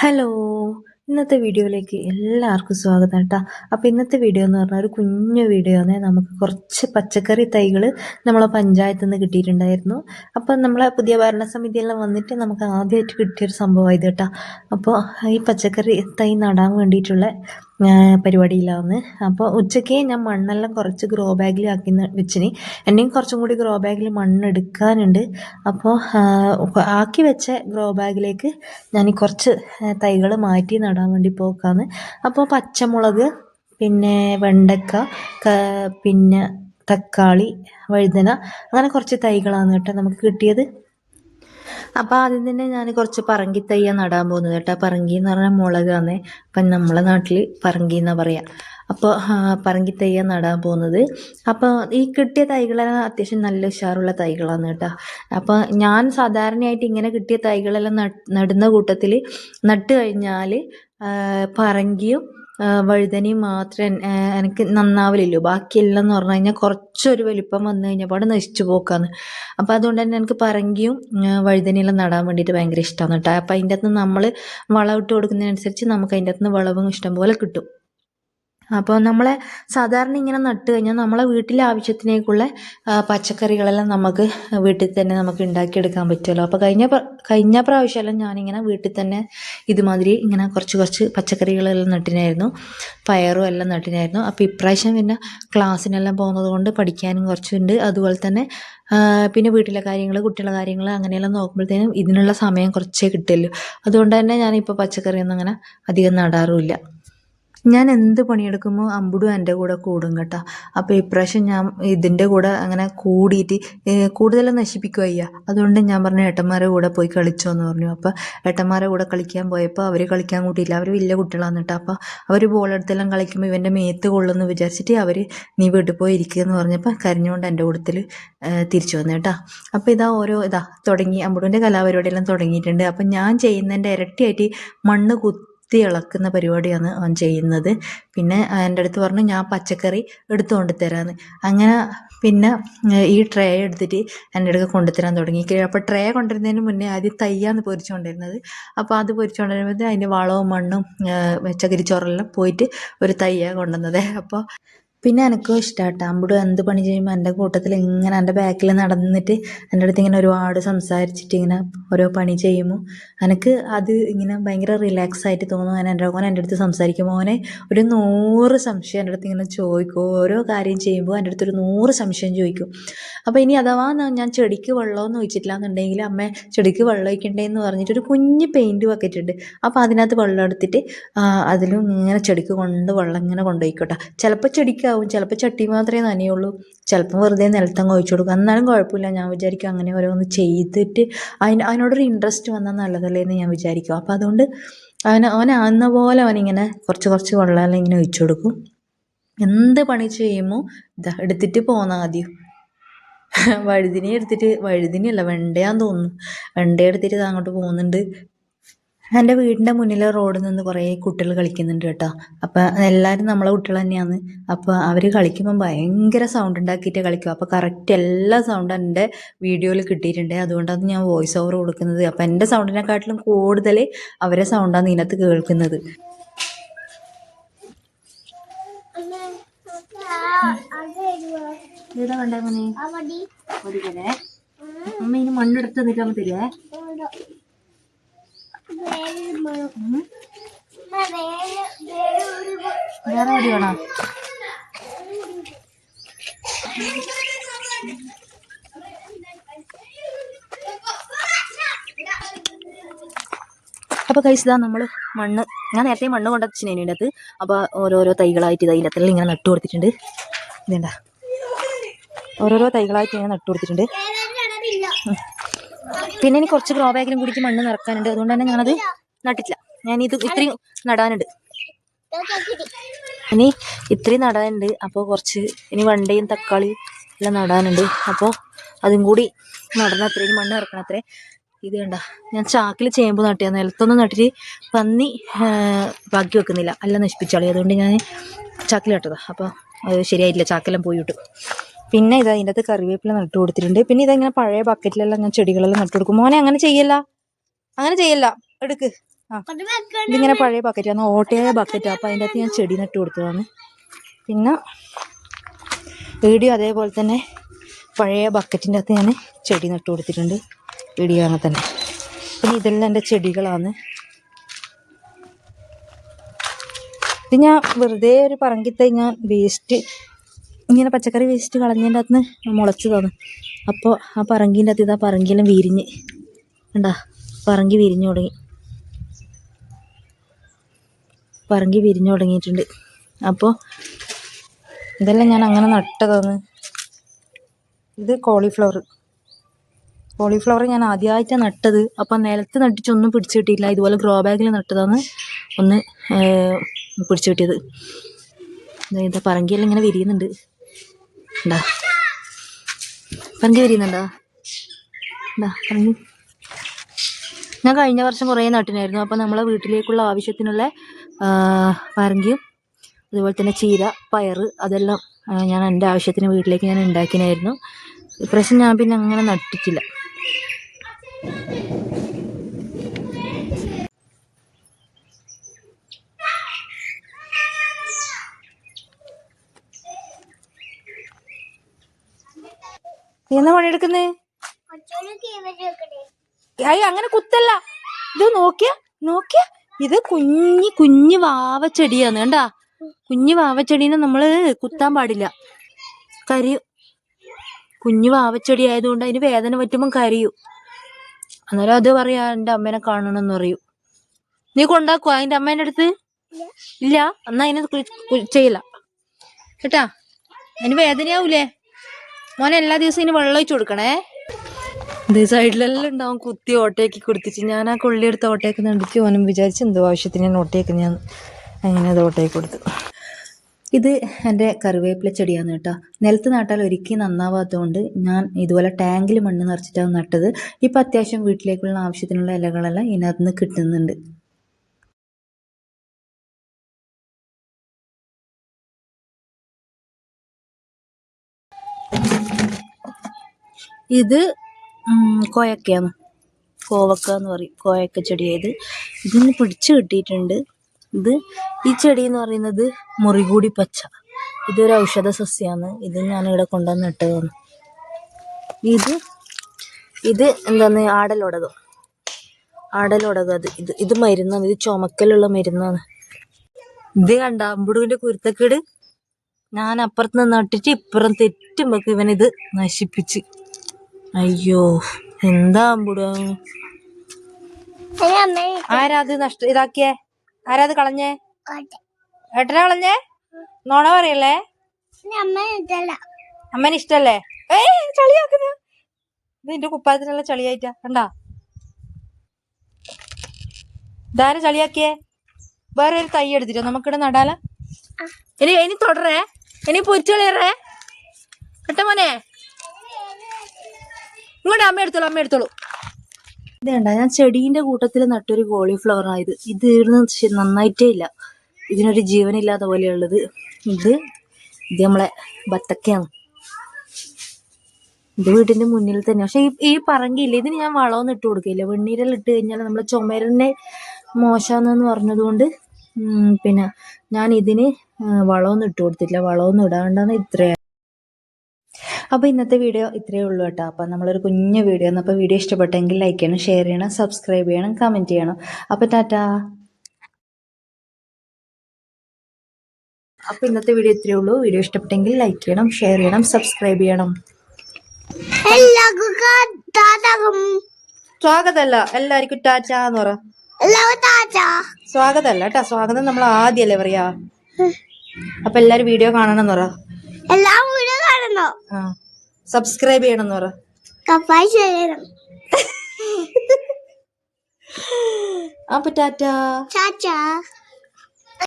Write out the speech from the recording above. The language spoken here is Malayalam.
ഹലോ ഇന്നത്തെ വീഡിയോയിലേക്ക് എല്ലാവർക്കും സ്വാഗതം കേട്ടോ അപ്പോൾ ഇന്നത്തെ വീഡിയോ എന്ന് പറഞ്ഞാൽ ഒരു കുഞ്ഞു വീഡിയോ ആണ്. നമുക്ക് കുറച്ച് പച്ചക്കറി തൈകൾ നമ്മളെ പഞ്ചായത്തിൽ നിന്ന് കിട്ടിയിട്ടുണ്ടായിരുന്നു. അപ്പോൾ നമ്മളെ പുതിയ ഭരണസമിതിയെല്ലാം വന്നിട്ട് നമുക്ക് ആദ്യമായിട്ട് കിട്ടിയൊരു സംഭവമായത് കേട്ടോ അപ്പോൾ ഈ പച്ചക്കറി തൈ നടാൻ വേണ്ടിയിട്ടുള്ള പരിപാടിയിലാവുന്നു. അപ്പോൾ ഉച്ചയ്ക്ക് ഞാൻ മണ്ണെല്ലാം കുറച്ച് ഗ്രോ ബാഗിൽ ആക്കി വെച്ചിന്. എന്നെയും കുറച്ചും കൂടി ഗ്രോ ബാഗിൽ മണ്ണ് എടുക്കാനുണ്ട്. അപ്പോൾ ആക്കി വെച്ച ഗ്രോ ബാഗിലേക്ക് ഞാൻ കുറച്ച് തൈകൾ മാറ്റി നടാൻ വേണ്ടി പോക്കാന്ന്. അപ്പോൾ പച്ചമുളക് പിന്നെ വെണ്ടക്ക പിന്നെ തക്കാളി വഴുതന അങ്ങനെ കുറച്ച് തൈകളാണ് കേട്ടോ നമുക്ക് കിട്ടിയത്. അപ്പോൾ ആദ്യം തന്നെ ഞാൻ കുറച്ച് പറങ്കി തയ്യ നടാൻ പോകുന്നത് കേട്ടോ. പറങ്കി എന്ന് പറഞ്ഞാൽ മുളകാണ് അപ്പം നമ്മളെ നാട്ടിൽ പറങ്കി എന്നാണ് പറയുക അപ്പോൾ പറങ്കി തയ്യ നടാൻ പോകുന്നത്. അപ്പോൾ ഈ കിട്ടിയ തൈകളെല്ലാം അത്യാവശ്യം നല്ല ഉഷാറുള്ള തൈകളാണ് കേട്ടോ. അപ്പോൾ ഞാൻ സാധാരണയായിട്ട് ഇങ്ങനെ കിട്ടിയ തൈകളെല്ലാം നടുന്ന കൂട്ടത്തിൽ നട്ട് കഴിഞ്ഞാൽ പറങ്കിയും വഴുതനയും മാത്രം എനിക്ക് നന്നാവില്ലല്ലോ ബാക്കിയെല്ലാം എന്ന് പറഞ്ഞു കഴിഞ്ഞാൽ കുറച്ചൊരു വലിപ്പം വന്നു കഴിഞ്ഞാൽ അവിടെ നശിച്ചു പോക്കാന്ന്. അപ്പോൾ അതുകൊണ്ട് തന്നെ എനിക്ക് പറങ്കിയും വഴുതനയെല്ലാം നടാൻ വേണ്ടിയിട്ട് ഭയങ്കര ഇഷ്ടമാണ് കേട്ടോ. അപ്പോൾ അതിന്റെ അകത്ത് നമ്മൾ വളം ഇട്ട് കൊടുക്കുന്നതിനനുസരിച്ച് നമുക്ക് അതിന്റെ അകത്ത് നിന്ന് വളവും ഇഷ്ടം പോലെ കിട്ടും. അപ്പോൾ നമ്മളെ സാധാരണ ഇങ്ങനെ നട്ട് കഴിഞ്ഞാൽ നമ്മളെ വീട്ടിലെ ആവശ്യത്തിനേക്കുള്ള പച്ചക്കറികളെല്ലാം നമുക്ക് വീട്ടിൽ തന്നെ നമുക്ക് ഉണ്ടാക്കിയെടുക്കാൻ പറ്റുമല്ലോ അപ്പോൾ കഴിഞ്ഞ കഴിഞ്ഞ പ്രാവശ്യമെല്ലാം ഞാനിങ്ങനെ വീട്ടിൽ തന്നെ ഇതുമാതിരി ഇങ്ങനെ കുറച്ച് കുറച്ച് പച്ചക്കറികളെല്ലാം നട്ടിനായിരുന്നു. പയറും എല്ലാം നട്ടിനായിരുന്നു. അപ്പോൾ ഇപ്രാവശ്യം പിന്നെ ക്ലാസ്സിനെല്ലാം പോകുന്നത് കൊണ്ട് പഠിക്കാനും കുറച്ചുണ്ട്. അതുപോലെ തന്നെ പിന്നെ വീട്ടിലെ കാര്യങ്ങൾ കുട്ടികളുടെ കാര്യങ്ങൾ അങ്ങനെയെല്ലാം നോക്കുമ്പോഴത്തേനും ഇതിനുള്ള സമയം കുറച്ചേ കിട്ടുള്ളൂ അതുകൊണ്ട് തന്നെ ഞാനിപ്പോൾ പച്ചക്കറിയൊന്നും അങ്ങനെ അധികം നടാറുമില്ല. ഞാൻ എന്ത് പണിയെടുക്കുമ്പോൾ അമ്പുടും എന്റെ കൂടെ കൂടും കേട്ടോ. അപ്പോൾ ഇപ്രാവശ്യം ഞാൻ ഇതിന്റെ കൂടെ അങ്ങനെ കൂടിയിട്ട് കൂടുതലും നശിപ്പിക്കുക അയ്യ അതുകൊണ്ട് ഞാൻ പറഞ്ഞു ഏട്ടന്മാരെ കൂടെ പോയി കളിച്ചോ എന്ന് പറഞ്ഞു. അപ്പോൾ ഏട്ടന്മാരെ കൂടെ കളിക്കാൻ പോയപ്പോൾ അവർ കളിക്കാൻ കൂട്ടിയില്ല. അവർ വലിയ കുട്ടികളാണ് കേട്ടോ. അപ്പോൾ അവർ ബോളെടുത്തെല്ലാം കളിക്കുമ്പോൾ ഇവന്റെ മേത്ത് കൊള്ളുമെന്ന് വിചാരിച്ചിട്ട് അവർ നീ വീട്ടിൽ പോയി ഇരിക്കുക എന്ന് പറഞ്ഞപ്പോൾ കരഞ്ഞുകൊണ്ട് എന്റെ കൂട്ടത്തിൽ തിരിച്ചു വന്നു കേട്ടോ. അപ്പോൾ ഇതാ ഓരോ ഇതാ തുടങ്ങി. അമ്പുടുവിന്റെ കലാപരിപാടിയെല്ലാം തുടങ്ങിയിട്ടുണ്ട്. അപ്പം ഞാൻ ചെയ്യുന്നതിന്റെ ഇരട്ടിയായിട്ട് മണ്ണ് കുത്തി കുത്തി ഇളക്കുന്ന പരിപാടിയാണ് അവൻ ചെയ്യുന്നത്. പിന്നെ എന്റെ അടുത്ത് പറഞ്ഞു ഞാൻ പച്ചക്കറി എടുത്തുകൊണ്ട് തരാമെന്ന് അങ്ങനെ പിന്നെ ഈ ട്രേ എടുത്തിട്ട് എന്റെ അടുത്ത് കൊണ്ടുതരാൻ തുടങ്ങി. അപ്പോൾ ട്രേ കൊണ്ടുവരുന്നതിന് മുന്നേ ആദ്യം തയ്യാന്ന് പൊരിച്ചുകൊണ്ടിരുന്നത്. അപ്പോൾ അത് പൊരിച്ചുകൊണ്ടിരുന്നത് അതിന്റെ വളവും മണ്ണും ചകിരിച്ചോറെല്ലാം പോയിട്ട് ഒരു തയ്യ കൊണ്ടുവന്നത്. അപ്പോൾ പിന്നെ എനിക്കും ഇഷ്ടമാട്ടോ അമ്പുడు എന്ത് പണി ചെയ്യുമ്പോൾ എന്റെ കൂട്ടത്തിൽ ഇങ്ങനെ എന്റെ ബാക്കിൽ നടന്നിട്ട് എന്റെ അടുത്ത് ഇങ്ങനെ ഒരുപാട് സംസാരിച്ചിട്ട് ഇങ്ങനെ ഓരോ പണി ചെയ്യുമ്പോൾ എനിക്ക് അത് ഇങ്ങനെ ഭയങ്കര റിലാക്സ് ആയിട്ട് തോന്നും. അങ്ങനെ എന്റെ മോനെ എന്റെ അടുത്ത് സംസാരിക്കുമ്പോൾ ഓനെ ഒരു നൂറ് സംശയം എന്റെ അടുത്ത് ഇങ്ങനെ ചോദിക്കും. ഓരോ കാര്യം ചെയ്യുമ്പോൾ എന്റെ അടുത്ത് ഒരു നൂറ് സംശയം ചോദിക്കും. അപ്പോൾ ഇനി അഥവാ ഞാൻ ചെടിക്ക് വെള്ളമൊന്നും ഒഴിച്ചിട്ടില്ല എന്നുണ്ടെങ്കിൽ അമ്മ ചെടിക്ക് വെള്ളം ഒഴിക്കണ്ടേന്ന് പറഞ്ഞിട്ട് ഒരു കുഞ്ഞ് പെയിന്റ് ബക്കറ്റ് അപ്പോൾ അതിനകത്ത് വെള്ളം എടുത്തിട്ട് അതിലും ഇങ്ങനെ ചെടിക്ക് കൊണ്ട് വെള്ളം ഇങ്ങനെ കൊണ്ടുപോയിക്കോട്ടെ. ചിലപ്പോൾ ചെടിക്ക് ആവും ചിലപ്പോൾ ചട്ടി മാത്രമേ നനയുള്ളൂ. ചിലപ്പോൾ വെറുതെ നിലത്തങ്ങ് ഒഴിച്ചു കൊടുക്കും. എന്നാലും കുഴപ്പമില്ല. ഞാൻ വിചാരിക്കും അങ്ങനെ ഓരോന്ന് ചെയ്തിട്ട് അതിന് അതിനോടൊരു ഇൻട്രസ്റ്റ് വന്നാൽ നല്ലതല്ലേ എന്ന് ഞാൻ വിചാരിക്കും. അപ്പോൾ അതുകൊണ്ട് അവൻ അവനാകുന്ന പോലെ അവനിങ്ങനെ കുറച്ച് കുറച്ച് വെള്ളം ഇങ്ങനെ ഒഴിച്ചു കൊടുക്കും. എന്ത് പണി ചെയ്യുമ്പോൾ ഇതാ എടുത്തിട്ട് പോന്നാൽ ആദ്യം. വഴുതിനെ എടുത്തിട്ട് വഴുതിനെയല്ല വെണ്ടയാന്ന് തോന്നുന്നു. വെണ്ട എടുത്തിട്ട് അങ്ങോട്ട് പോകുന്നുണ്ട്. എന്റെ വീടിന്റെ മുന്നിലെ റോഡിൽ നിന്ന് കുറേ കുട്ടികൾ കളിക്കുന്നുണ്ട് കേട്ടോ. അപ്പോൾ എല്ലാവരും നമ്മളെ കുട്ടികൾ തന്നെയാണ്. അപ്പോൾ അവർ കളിക്കുമ്പോൾ ഭയങ്കര സൗണ്ട് ഉണ്ടാക്കിയിട്ട് കളിക്കും. അപ്പോൾ കറക്റ്റ് എല്ലാ സൗണ്ടും എന്റെ വീഡിയോയിൽ കിട്ടിയിട്ടുണ്ട്. അതുകൊണ്ടാണ് ഞാൻ വോയിസ് ഓവർ കൊടുക്കുന്നത്. അപ്പോൾ എന്റെ സൗണ്ടിനെക്കാട്ടിലും കൂടുതൽ അവരെ സൗണ്ടാണ് ഇതിനകത്ത് കേൾക്കുന്നത്. ഏതാ മോനെ? മണ്ണെടുത്ത് തന്നിട്ട് അമ്മ തരുവേ വേറെ വടി വേണോ? അപ്പോൾ ഇതാ നമ്മൾ മണ്ണ്. ഞാൻ നേരത്തെ മണ്ണ് കൊണ്ടുവച്ചിന് അതിന്റെ അകത്ത് അപ്പോൾ ഓരോരോ തൈകളായിട്ട് ഇത് അതിന്റെ അകത്തെല്ലാം ഇങ്ങനെ നട്ടു കൊടുത്തിട്ടുണ്ട്. ഇതേണ്ട ഓരോരോ തൈകളായിട്ട് ഇങ്ങനെ നട്ടു കൊടുത്തിട്ടുണ്ട്. പിന്നെ ഇനി കുറച്ച് ഗ്രോ ബാഗിലും കൂടി മണ്ണ് നിറക്കാനുണ്ട്. അതുകൊണ്ട് തന്നെ ഞാനത് ഞാൻ ഇത് ഇത്രയും നടാനുണ്ട്. ഇനി ഇത്രയും നടാനുണ്ട്. അപ്പോൾ കുറച്ച് ഇനി വണ്ടയും തക്കാളി എല്ലാം നടാനുണ്ട്. അപ്പോൾ അതും കൂടി നടന്ന അത്രേ ഇനി മണ്ണ് ഇറക്കണത്രേ ഇത് കണ്ട ഞാൻ ചാക്കിൽ ചേമ്പ് നട്ടിയ നിലത്തൊന്നും നട്ടിട്ട് പന്നി ബാക്കി വെക്കുന്നില്ല. അല്ല നശിപ്പിച്ചാളി അതുകൊണ്ട് ഞാൻ ചാക്കിൽ നട്ടതാണ് അപ്പോൾ അത് ശരിയായിട്ടില്ല. ചാക്കെല്ലാം പോയി വിട്ടു. പിന്നെ ഇത് അതിന്റെ അകത്ത് കറിവേപ്പില നട്ടു കൊടുത്തിട്ടുണ്ട്. പിന്നെ ഇതങ്ങനെ പഴയ ബക്കറ്റിലെല്ലാം ഞാൻ ചെടികളെല്ലാം നട്ടു കൊടുക്കും. മോനെ അങ്ങനെ ചെയ്യല്ല. അങ്ങനെ ചെയ്യല്ല. എടുക്ക്. ആ. ഇതിങ്ങനെ പഴയ ബക്കറ്റാണ് ഓട്ടയായ ബക്കറ്റാണ് അപ്പം അതിന്റെ അകത്ത് ഞാൻ ചെടി നട്ടു കൊടുത്തതാണ്. പിന്നെ വീഡിയോ അതേപോലെ തന്നെ പഴയ ബക്കറ്റിന്റെ അകത്ത് ഞാൻ ചെടി നട്ടു കൊടുത്തിട്ടുണ്ട്. വീഡിയോ അങ്ങനെ തന്നെ. പിന്നെ ഇതെല്ലാം എന്റെ ചെടികളാണ്. ഇത് ഞാൻ വെറുതെ ഒരു പറങ്കിത്തൈ ഞാൻ വേസ്റ്റ് ഇങ്ങനെ പച്ചക്കറി വേസ്റ്റ് കളഞ്ഞതിന്റെ അകത്ത് നിന്ന് മുളച്ചതാണ് അപ്പോൾ ആ പറങ്കീന്റെ അകത്ത് ഇതാ പറങ്കിയെല്ലാം വിരിഞ്ഞ്. കണ്ടാ? പറങ്കി വിരിഞ്ഞു തുടങ്ങി. പറങ്കി വിരിഞ്ഞു തുടങ്ങിയിട്ടുണ്ട്. അപ്പോൾ ഇതെല്ലാം ഞാൻ അങ്ങനെ നട്ടതാണ് ഇത് കോളിഫ്ലവർ കോളിഫ്ലവർ ഞാൻ ആദ്യമായിട്ടാണ് നട്ടത്. അപ്പോൾ നിലത്ത് നട്ടിച്ചൊന്നും പിടിച്ചു കിട്ടിയില്ല ഇതുപോലെ ഗ്രോ ബാഗിൽ നട്ടതാണ് ഒന്ന് പിടിച്ചു കിട്ടിയത്. ഇതാ പറങ്കിയെല്ലാം ഇങ്ങനെ വിരിയുന്നുണ്ട്. ഉണ്ടാ പറങ്കി വിരിയുന്നുണ്ടോ. ഉണ്ടാ പറഞ്ഞു ഞാൻ കഴിഞ്ഞ വർഷം കുറേ നട്ടിനായിരുന്നു അപ്പോൾ നമ്മളെ വീട്ടിലേക്കുള്ള ആവശ്യത്തിനുള്ള പറങ്കിയും അതുപോലെ തന്നെ ചീര പയറ് അതെല്ലാം ഞാൻ എന്റെ ആവശ്യത്തിന് വീട്ടിലേക്ക് ഞാൻ ഉണ്ടാക്കിനായിരുന്നു ഇപ്രാവശ്യം ഞാൻ പിന്നെ അങ്ങനെ നട്ടിട്ടില്ല. നീ എന്നാ പണിയെടുക്കുന്നേ അയ്യോ അങ്ങനെ കുത്തല്ല. ഇത് നോക്കിയ നോക്കിയ. ഇത് കുഞ്ഞി കുഞ്ഞു വാവച്ചെടിയാണ് കണ്ടാ? കുഞ്ഞു വാവച്ചെടീനെ നമ്മൾ കുത്താൻ പാടില്ല. കരിയും. കുഞ്ഞു വാവച്ചെടി ആയതുകൊണ്ട് അതിന് വേദന പറ്റുമ്പോൾ കരിയും. അന്നേരം അത് പറയാ എന്റെ അമ്മേനെ കാണണമെന്ന് പറയൂ. നീ കൊണ്ടാക്കുവാ അതിന്റെ അമ്മേന്റെ അടുത്ത്? ഇല്ല. എന്നാ അതിനെ ചെയ്യല. ചെയ്യില്ല കേട്ടാ? അതിന് വേദനയാവൂലേ? മോനെ എല്ലാ ദിവസവും ഇനി വെള്ളം ഒഴിച്ചു കൊടുക്കണേ? ഇത് സൈഡിലെല്ലാം ഉണ്ടാവും. കുത്തി ഓട്ടയാക്കി കൊടുത്തിട്ട് ഞാൻ ആ കൊള്ളിയെടുത്ത് ഓട്ടയൊക്കെ നടിച്ച് ഓനും വിചാരിച്ച് എന്തോ ആവശ്യത്തിന് ഞാൻ ഓട്ടയൊക്കെ ഞാൻ അങ്ങനെ അത് ഓട്ടയൊക്കെ കൊടുത്തു. ഇത് എന്റെ കറിവേപ്പില ചെടിയാണ് കേട്ടോ. നിലത്ത് നട്ടാൽ ഒരിക്കലും നന്നാവാത്തതുകൊണ്ട് ഞാൻ ഇതുപോലെ ടാങ്കിൽ മണ്ണ് നിറച്ചിട്ടാണ് നട്ടത്. ഇപ്പം അത്യാവശ്യം വീട്ടിലേക്കുള്ള ആവശ്യത്തിനുള്ള ഇലകളെല്ലാം ഇതിനകത്ത് നിന്ന് കിട്ടുന്നുണ്ട്. ഇത് കോയക്കയാണ്. കോവക്ക എന്ന് പറയും കോയക്ക ചെടിയായത് ഇതിന് പിടിച്ച് കിട്ടിയിട്ടുണ്ട്. ഇത് ഈ ചെടി എന്ന് പറയുന്നത് മുറികൂടി പച്ച. ഇതൊരു ഔഷധ സസ്യമാണ് ഇത് ഞാനിവിടെ കൊണ്ടുവന്ന് ഇട്ടതാണ്. ഇത് ഇത് എന്താണ് ആടലോടകം. ആടലോടകം അത്. ഇത് ഇത് മരുന്നാണ്. ഇത് ചുമക്കലുള്ള മരുന്നാണ്. ഇത് കണ്ട അമ്പുടുവിന്റെ കുരുത്തക്കേട്? ഞാൻ അപ്പുറത്ത് നിന്ന് നട്ടിട്ട് ഇപ്പുറം തെറ്റുമ്പോൾ ഇവനിത് നശിപ്പിച്ച്. അയ്യോ എന്താ അമ്പുട? ആരാ നഷ്ട ഇതാക്കിയേ? ആരാ അത് കളഞ്ഞേ? ഏട്ടനെ കളഞ്ഞേ? നോണ പറയല്ലേ? അമ്മേനെ ഇഷ്ടല്ലേ? ഏ ചളിയാക്കുന്ന. ഇത് നിന്റെ കുപ്പായത്തിനുള്ള ചളിയായിട്ടാ. കണ്ടാ? ഇതാര ചളിയാക്കിയേ? വേറെ ഒരു തൈ എടുത്തിട്ടോ? നമുക്കിവിടെ നടാല. ഇനി ഇനി തുടരേ ഇനി പൊരിച്ചു കളയറേ. കേട്ടോ മോനെ ഇങ്ങോട്ട് അമ്മ എടുത്തോളൂ അമ്മ എടുത്തോളൂ. ഇതേണ്ട ഞാൻ ചെടീന്റെ കൂട്ടത്തിൽ നട്ടൊരു കോളിഫ്ലവറായത് ഇത്. ഇരുന്ന് നന്നായിട്ടേ ഇല്ല. ഇതിനൊരു ജീവനില്ലാത്ത പോലെയുള്ളത്. ഇത് ഇത് നമ്മളെ ബത്തക്കയാണ്. ഇത് വീട്ടിന്റെ മുന്നിൽ തന്നെ പക്ഷെ ഈ ഈ പറങ്കില്ല ഇതിന് ഞാൻ വളമൊന്നും ഇട്ട് കൊടുക്കില്ല. വെണ്ണീരെല്ലാം ഇട്ട് കഴിഞ്ഞാൽ നമ്മളെ ചുമരനെ മോശമാണെന്ന് പറഞ്ഞതുകൊണ്ട് പിന്നെ ഞാൻ ഇതിന് വളമൊന്നും ഇട്ട് കൊടുത്തില്ല വളമൊന്നും ഇടാണ്ടാണ് ഇത്രയാണ് അപ്പോൾ ഇന്നത്തെ വീഡിയോ ഇത്രയേ ഉള്ളൂ കേട്ടോ. അപ്പോൾ നമ്മളൊരു കുഞ്ഞു വീഡിയോ ആണ്. അപ്പോൾ വീഡിയോ ഇഷ്ടപ്പെട്ടെങ്കിൽ ലൈക്ക് ചെയ്യണം ഷെയർ ചെയ്യണം സബ്സ്ക്രൈബ് ചെയ്യണം കമന്റ് ചെയ്യണം. അപ്പോൾ ടാറ്റാ. അപ്പോൾ ഇന്നത്തെ വീഡിയോ ഇത്രയേ ഉള്ളൂ. വീഡിയോ ഇഷ്ടപ്പെട്ടെങ്കിൽ ലൈക്ക് ചെയ്യണം ഷെയർ ചെയ്യണം സബ്സ്ക്രൈബ് ചെയ്യണം. സ്വാഗതമല്ല. എല്ലാവർക്കും ടാറ്റ എന്ന് പറ. സ്വാഗതമല്ല കേട്ടാ സ്വാഗതം നമ്മൾ ആദ്യമല്ലേ പറയാ. അപ്പൊ എല്ലാരും വീഡിയോ കാണണം എന്ന് പറ. ആ. സബ്സ്ക്രൈബ് ചെയ്യണം പറ. ചെയ്യണം. അപ്പൊ ടാറ്റാ. ചാച്ചാ